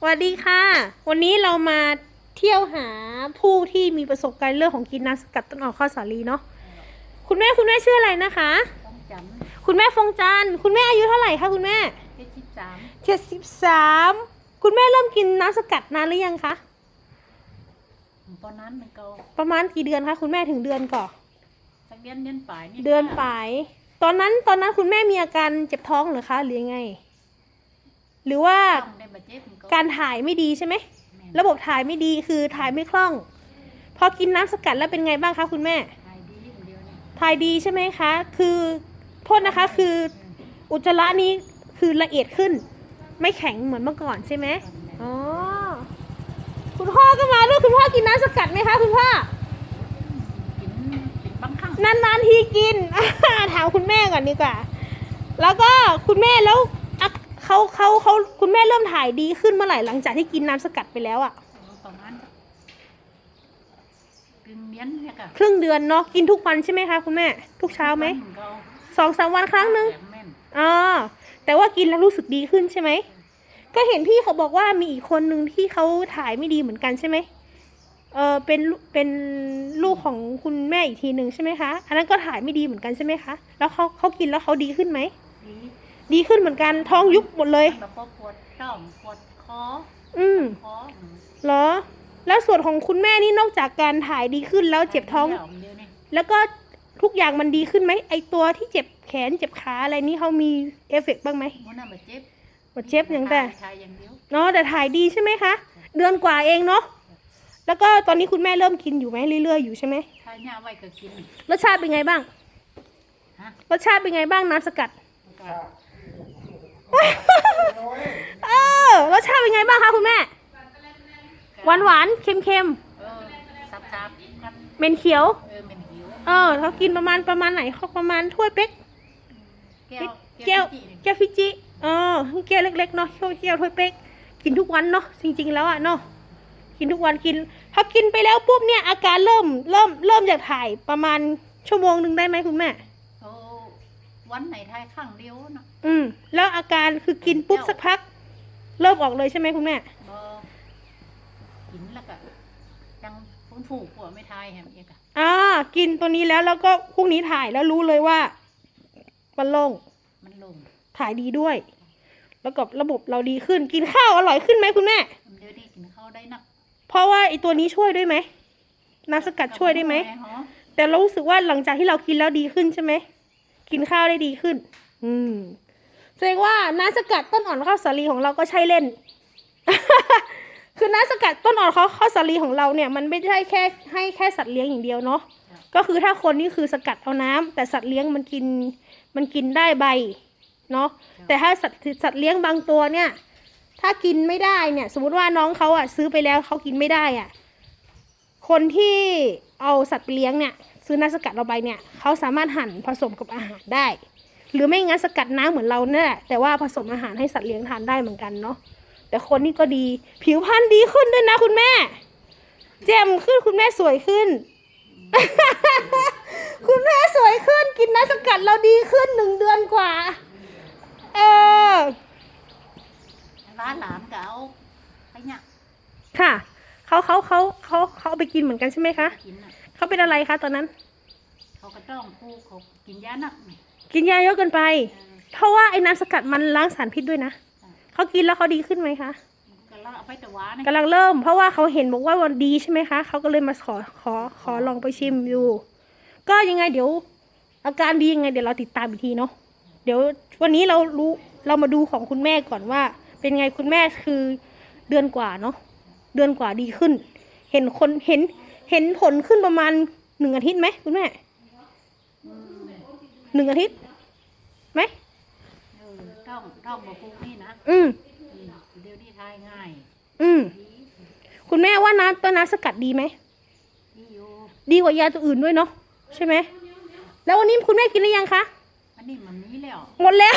สวัสดีค่ะ วันนี้เรามาเที่ยวหาผู้ที่มีประสบการณ์เรื่องของกินน้ำสกัดต้นอ่อนข้าวสาลีเนาะคุณแม่คุณแม่ชื่ออะไรนะคะต้องจคุณแม่ฟงจันทร์คุณแม่อายุเท่าไหร่คะคุณแม่ำเจ็ดสิบสามเจ็ดสิบสามคุณแม่เริ่มกินน้ำสกัดนานหรือยังคะตอนนั้นมันก็ประมาณกี่เดือนคะคุณแม่ถึงเดือนก่อนสักเดือนเดือนปลายนี่เดือนปลายตอนนั้นตอนนั้นคุณแม่มีอาการเจ็บท้องเหรือคะหรือยังไง หรือว่าต้องได้มาเจ็บมันก็การถ่ายไม่ดีใช่ไหม แม่นระบบถ่ายไม่ดีคือถ่ายไม่คล่อง พอกินน้ำสกัดแล้วเป็นไงบ้างคะคุณแม่ หายดีอย่างเดียวเนี่ยถ่ายดีใช่ไหมคะ คือโทษนะคะคืออุจจาระนี้คือละเอียดขึ้น ไม่แข็งเหมือนเมื่อก่อนใช่ไหมอ๋อ คุณพ่อก็มาด้วยคุณพ่อกินน้ำสกัดไหมคะคุณพ่อ กินกินบางครั้งนานๆทีกิน ถามคุณแม่ก่อนดีกว่า แล้วก็คุณแม่แล้วอะ เขาเขาเขาคุณแม่เริ่มถ่ายดีขึ้นเมื่อไหร่หลังจากที่กินน้ำสกัดไปแล้วอะประมาณกึ่งเดือนเนี่ยค่ะครึ่งเดือนเนาะกินทุกวันใช่ไหมคะคุณแม่ ทุกเช้าไหมนก็สองสามวันครั้งหนึ่งแม่นอ่าแต่ว่ากินแล้วรู้สึกดีขึ้นใช่ไหมก็เห็นพี่เขาบอกว่ามีอีกคนหนึ่งที่เขาถ่ายไม่ดีเหมือนกันใช่ไหมเออเป็นลูเป็นลูกของคุณแม่อีกทีหนึ่งใช่ไหมคะ อันนั้นก็ถ่ายไม่ดีเหมือนกันใช่ไหมคะ แล้วเขาเขากินแล้วเขาดีขึ้นไหม ดีดีขึ้นเหมือนกันท้องยุบหมดเลย แล้วก็ปวดท้องปวดคออืมคออืมเหรอ แล้วส่วนของคุณแม่นี่นอกจากการถ่ายดีขึ้นแล้วเจ็บท้องหายดีแล้วเดียวนี่แล้วก็ทุกอย่างมันดีขึ้นไหมไอตัวที่เจ็บแขนเจ็บขาอะไรนี่เขามีเอฟเฟกต์บ้างไหมมันน่ะมาเจ็บหมดเจ็บอย่างแต่ทายอย่างเดียวเนาะแต่ถ่ายดีใช่ไหมคะ เดือนกว่าเองเนาะแล้วก็ตอนนี้คุณแม่เริ่มกินอยู่ไหมเรื่อยๆอยู่ใช่ไหมทายหญ้าไว้ก็กินรสชาติเป็นไงบ้างฮะรสชาติเป็นไงบ้างน้ำสกัดแล้วก็ เออรสชาติเป็นไงบ้างคะคุณแม่ หวานหวานๆเค็มเค็มเออซับซับครับๆเมนเขียว เออเป็นหิวเออเขากินประมาณประมาณไหนเขาประมาณถ้วยเป๊ก แก้วแก้วจิ๋แก้วฟิจิเออแก้วเล็กๆเนาะแก้วแก้วถ้วยเป๊ก กินทุกวันเนาะจริง ๆ แล้วอะเนาะกินทุกวันกินพอกินไปแล้วปุ๊บเนี่ยอาการเริ่มเริ่มเริ่มจากถ่ายประมาณชั่วโมงหนึ่งได้ไหมคุณแม่โอ้ วันไหนทายข้างเดียวนะอืมแล้วอาการคือกินปุ๊บสักพัก เริ่มออกเลยใช่ไหมคุณแม่บอกินแล้วก็ยังฟุ้นผูกหัวไม่ทายแฮมเอกอะอ่ากินตัวนี้แล้วแล้วก็พรุ่งนี้ถ่ายแล้วรู้เลยว่า มันโล่งมันลง ถ่ายดีด้วย แล้วก็ระบบเราดีขึ้นกินข้าวอร่อยขึ้นไหมคุณแม่มันเดี๋ยวนี้กินข้าวได้นักเพราะว่าไอตัวนี้ช่วยด้วยไหมน้ำสกัดช่วยได้ไหมแฮะแต่เรารู้สึกว่าหลังจากที่เรากินแล้วดีขึ้นใช่ไหม กินข้าวได้ดีขึ้น อืมแสดงว่าน้ำสกัดต้นอ่อนข้าวสาลีของเราก็ใช่เล่น คือน้ำสกัดต้นอ่อนข้าวข้าวสาลีของเราเนี่ยมันไม่ใช่แค่ให้แค่สัตว์เลี้ยงอย่างเดียวเนาะก็คือถ้าคนนี่คือสกัดเอาน้ำแต่สัตว์เลี้ยงมันกินมันกินได้ใบเนาะแต่ถ้าสัตว์สัตว์เลี้ยงบางตัวเนี่ย ถ้ากินไม่ได้เนี่ย สมมติว่าน้องเขาอะซื้อไปแล้วเขากินไม่ได้อะคนที่เอาสัตว์เลี้ยงเนี่ย ซื้อน้ำสกัดเราไปเนี่ยเขาสามารถหั่นผสมกับอาหารได้ หรือไม่งั้นสกัดน้ำเหมือนเราเนี่ยแหละแต่ว่าผสมอาหารให้สัตว์เลี้ยงทานได้เหมือนกันเนาะแต่คนนี่ก็ดีผิวพรรณดีขึ้นด้วยนะคุณแม่แจ่มขึ้นคุณแม่สวยขึ้น คุณแม่สวยขึ้นกินน้ำสกัดเราดีขึ้นหนึ่งเดือนกว่า เออร้านหลานก็เอาไปเนี่ยค่ะเขาเขาเขาเขาเขาเอาไปกินเหมือนกันใช่ไหมคะกินน่ะ เขาเป็นอะไรคะตอนนั้น เขาก็ต้องปลูกเขากินยานักนี่กินยาเยอะเกินไปเออเพราะว่าไอ้น้ำสกัดมันล้างสารพิษด้วยนะเขากินแล้วเขาดีขึ้นไหมคะก็แล้วเอาไปตะวานะกำลังเริ่ม เพราะว่าเขาเห็นบอกว่าวันดีใช่ไหมคะเขาก็เลยมาขอขอขอลองไปชิมอยู่ก็ยังไงเดี๋ยว อาการดียังไงเดี๋ยวเราติดตามอีกทีเนาะเดี๋ยววันนี้เรารู้เรามาดูของคุณแม่ก่อนว่า เป็นไงคุณแม่คือเดือนกว่าเนาะเดือนกว่าดีขึ้น เห็นคนเห็น เห็นผลขึ้นประมาณหนึ่งอาทิตย์ไหมคุณแม่อืมหนึ่งอาทิตย์ไหมเออต้องต้องมาปลูกนี่นะอืมอืมเดี๋ยวนี้ทายง่าย อืมดีคุณแม่ว่าน้ำต้นน้ำสกัดดีไหมดีอยู่ดีกว่ายาตัวอื่นด้วยเนาะใช่ไหมแล้ววันนี้คุณแม่กินหรือยังคะอันนี้มันนี้แล้วหมดแล้ว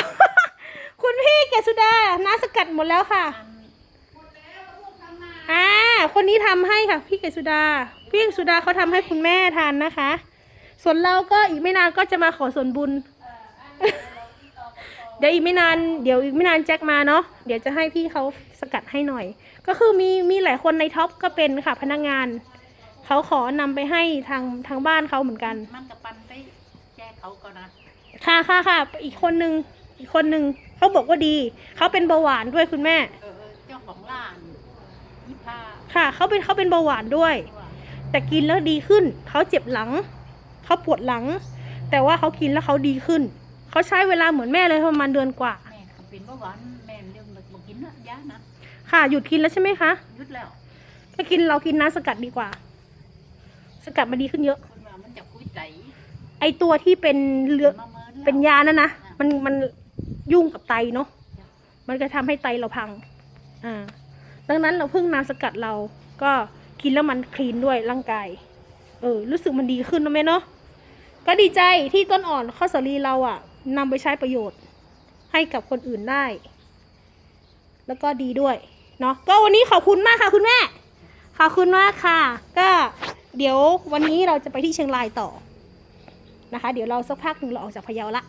คุณพี่เกษสุดาน้ำสกัดหมดแล้วค่ะอันอ่า คนนี้ทำให้ค่ะ พี่เกษสุดา พี่เกษสุดาเขาทำให้คุณแม่ทานนะคะ ส่วนเราก็อีกไม่นานก็จะมาขอส่วนบุญ เดี๋ยวอีกไม่นานเดี๋ยวอีกไม่นานแจ็คมาเนาะเดี๋ยวจะให้พี่เขาสกัดให้หน่อย ก็คือมีมีหลายคนในท็อปก็เป็นค่ะพนักงานเขาขอนำไปให้ทางทางบ้านเขาเหมือนกันมันกับปันไปแจ้เขาก็นะค่ะค่ะค่ะอีกคนนึงอีกคนนึงเขาบอกว่าดีเขาเป็นเบาหวานด้วยคุณแม่เออเออเจ้าของร้านยี่ผ้าค่ะเขาเป็นเขาเป็นเบาหวานด้วยว่า แต่กินแล้วดีขึ้น เขาเจ็บหลัง เขาปวดหลัง แต่ว่าเขากินแล้วเขาดีขึ้น เขาใช้เวลาเหมือนแม่เลยประมาณเดือนกว่า แม่เขาเป็นเบาหวานแม่เรื่องมากินนะยานะค่ะหยุดกินแล้วใช่ไหมคะหยุดแล้วถ้ากินเรากินน้ำสกัดดีกว่า สกัดมาดีขึ้นเยอะ คนว่ามันจะคุยใจไอตัวที่เป็นเลือดมาเมินแล้วเป็นยานั่นนะมันมันยุ่งกับไตเนาะมันก็ทำให้ไตเราพัง อ่า ดังนั้นเราพึ่งน้ำสกัดเราก็ กินแล้วมันคลีนด้วยร่างกาย เออ รู้สึกมันดีขึ้นนะแม่เนาะ ก็ดีใจที่ต้นอ่อนข้าวสาลีเราอะนำไปใช้ประโยชน์ ให้กับคนอื่นได้ แล้วก็ดีด้วย เนาะ ก็วันนี้ขอบคุณมากค่ะคุณแม่ ขอบคุณมากค่ะ ก็เดี๋ยววันนี้เราจะไปที่เชียงรายต่อนะคะ เดี๋ยวเราสักพักหนึ่งเราออกจากพะเยาละ